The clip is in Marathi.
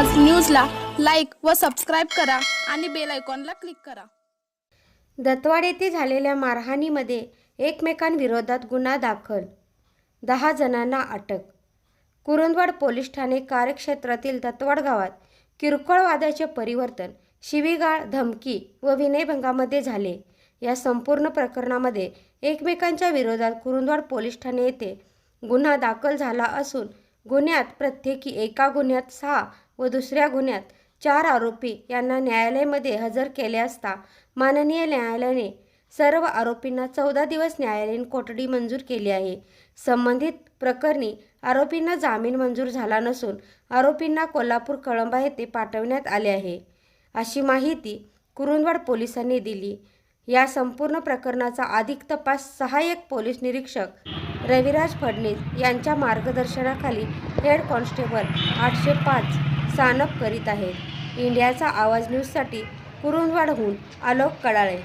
आज न्यूजला लाईक व सबस्क्राईब करा आणि बेल आयकॉनला क्लिक करा. दत्तवाड येथे झालेल्या मारहाणीमध्ये एकमेकांविरोधात गुन्हा दाखल. दहा जणांना अटक. कुरुंदवाड पोलीस ठाणे कार्यक्षेत्रातील दत्तवाड गावात किरकोळ वादाचे परिवर्तन शिवीगाळ धमकी व विनयभंगामध्ये झाले. या संपूर्ण प्रकरणामध्ये एकमेकांच्या विरोधात कुरुंदवाड पोलीस ठाणे येथे गुन्हा दाखल झाला असून गुन्ह्यात प्रत्येकी एका गुन्ह्यात सहा व दुसऱ्या गुन्ह्यात चार आरोपी यांना न्यायालयामध्ये हजर केले असता माननीय न्यायालयाने सर्व आरोपींना चौदा दिवस न्यायालयीन कोठडी मंजूर केली आहे. संबंधित प्रकरणी आरोपींना जामीन मंजूर झाला नसून आरोपींना कोल्हापूर कळंबा येथे पाठवण्यात आले आहे. अशी माहिती कुरुंदवाड पोलिसांनी दिली. या संपूर्ण प्रकरणाचा अधिक तपास सहाय्यक पोलीस निरीक्षक रविराज फडणीस यांच्या मार्गदर्शनाखाली हेड कॉन्स्टेबल आठशे पाच सानप करीत आहेत इंडियाचा आवाज न्यूजसाठी कुरुंदवाडहून आलोक कडाळे.